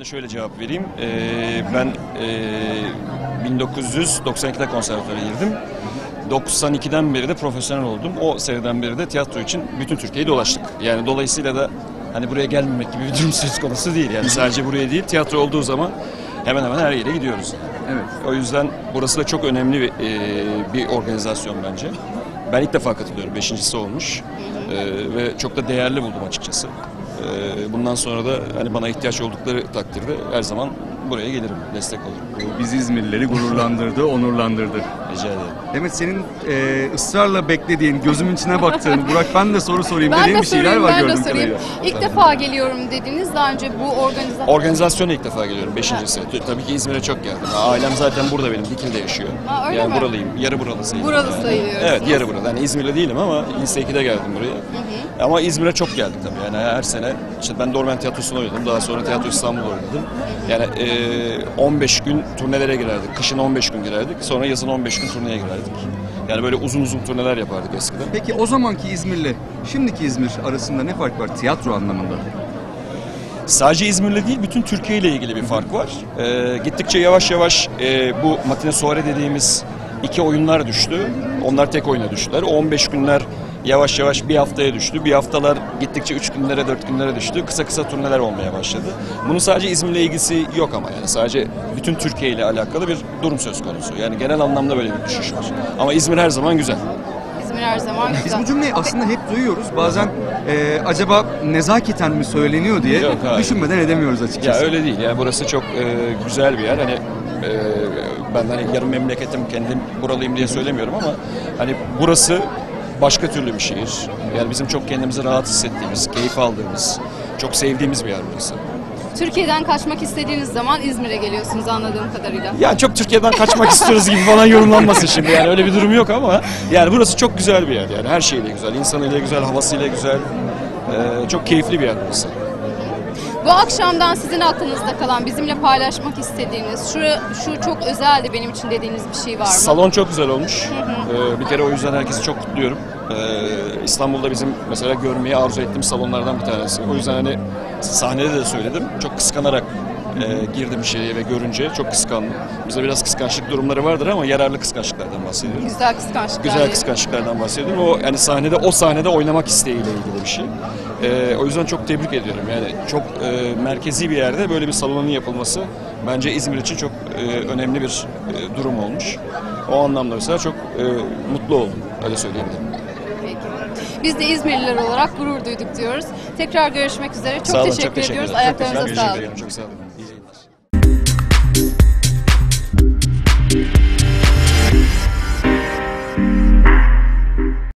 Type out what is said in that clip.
de şöyle cevap vereyim. Ee, ben ee, 1992'de konservatöre girdim. 92'den beri de profesyonel oldum. O seneden beri de tiyatro için bütün Türkiye'yi dolaştık. Yani dolayısıyla da hani buraya gelmemek gibi bir durum söz konusu değil. Yani sadece buraya değil, tiyatro olduğu zaman hemen hemen her yere gidiyoruz. Evet. O yüzden burası da çok önemli bir, ee, bir organizasyon bence. Ben ilk defa katılıyorum. Beşincisi olmuş. Ee, ve çok da değerli buldum açıkçası. Ee, bundan sonra da hani bana ihtiyaç oldukları takdirde her zaman buraya gelirim, destek olurum. Bu Biz İzmirlileri gururlandırdı, onurlandırdı. Rica ederim. Demet senin e, ısrarla beklediğin, gözümün içine baktığın, Burak ben de soru sorayım Ben dediğin de bir şeyler sorayım, var ben de gördüğüm sorayım. kadarıyla. İlk defa geliyorum dediniz. Daha önce bu organizasyon... Organizasyona ilk defa geliyorum, beşincisi. Tabii ki İzmir'e çok geldim. Ailem zaten burada benim, Dikil'de yaşıyor. Ha, öyle yani mi? buralıyım, yarı buralı sayılırım. Buralı yani. sayılıyorsunuz. Evet, yarı buralı. Yani İzmir'de değilim ama lise 2'de geldim buraya. Ama İzmir'e çok geldik tabii. Yani her sene, işte ben Dormen Tiyatrosu'nda oynadım. Daha sonra Tiyatro İstanbul'da oynadım. Yani eee, 15 gün turnelere girerdik. Kışın 15 gün girerdik. Sonra yazın 15 gün turneye girerdik. Yani böyle uzun uzun turneler yapardık eskiden. Peki o zamanki İzmir'le şimdiki İzmir arasında ne fark var tiyatro anlamında? Sadece İzmir'le değil, bütün Türkiye ile ilgili bir fark var. Ee, gittikçe yavaş yavaş e, bu matine soare dediğimiz iki oyunlar düştü. Onlar tek oyuna düştüler. O 15 günler yavaş yavaş bir haftaya düştü. Bir haftalar gittikçe 3 günlere, 4 günlere düştü. Kısa kısa turneler olmaya başladı. Bunun sadece İzmir'le ilgisi yok ama yani sadece bütün Türkiye ile alakalı bir durum söz konusu. Yani genel anlamda böyle bir düşüş var. Ama İzmir her zaman güzel. İzmir her zaman Biz güzel. bu cümleyi aslında hep duyuyoruz. Bazen e, acaba nezaketen mi söyleniyor diye Yok, hayır. düşünmeden edemiyoruz Ya açıkçası. öyle değil. Yani burası çok e, güzel bir yer. Hani e, ben hani yarım memleketim kendim buralıyım diye söylemiyorum ama hani burası başka türlü bir şehir. Yani bizim çok kendimizi rahat hissettiğimiz, keyif aldığımız, çok sevdiğimiz bir yer burası. Türkiye'den kaçmak istediğiniz zaman İzmir'e geliyorsunuz anladığım kadarıyla. Yani çok Türkiye'den kaçmak istiyoruz gibi falan yorumlanmasın şimdi. Yani öyle bir durum yok ama yani burası çok güzel bir yer. Yani her şeyle güzel, insanıyla güzel, havasıyla güzel. E, çok keyifli bir yer burası. Bu akşamdan sizin aklınızda kalan, bizimle paylaşmak istediğiniz, şu, şu çok özeldi benim için dediğiniz bir şey var mı? Salon çok güzel olmuş. Ee, bir kere o yüzden herkesi çok kutluyorum. Ee, İstanbul'da bizim mesela görmeyi arzu ettiğim salonlardan bir tanesi. O yüzden hani sahnede de söyledim. Çok kıskanarak e, girdim şeye ve görünce çok kıskandım. Bizde biraz kıskançlık durumları vardır ama yararlı kıskançlıklardan bahsediyorum. Güzel kıskançlıklar. Güzel kıskançlıklardan bahsediyorum. O yani sahnede o sahnede oynamak isteğiyle ilgili bir şey. Ee, o yüzden çok tebrik ediyorum. Yani çok e, merkezi bir yerde böyle bir salonun yapılması bence İzmir için çok e, önemli bir e, durum olmuş. O anlamda mesela çok e, mutlu oldum. Öyle söyleyebilirim. Biz de İzmirliler olarak gurur duyduk diyoruz. Tekrar görüşmek üzere. Çok Sağ olun, teşekkür, çok teşekkür ediyoruz. Ayaklarınıza sağlık. Çok sağ olun.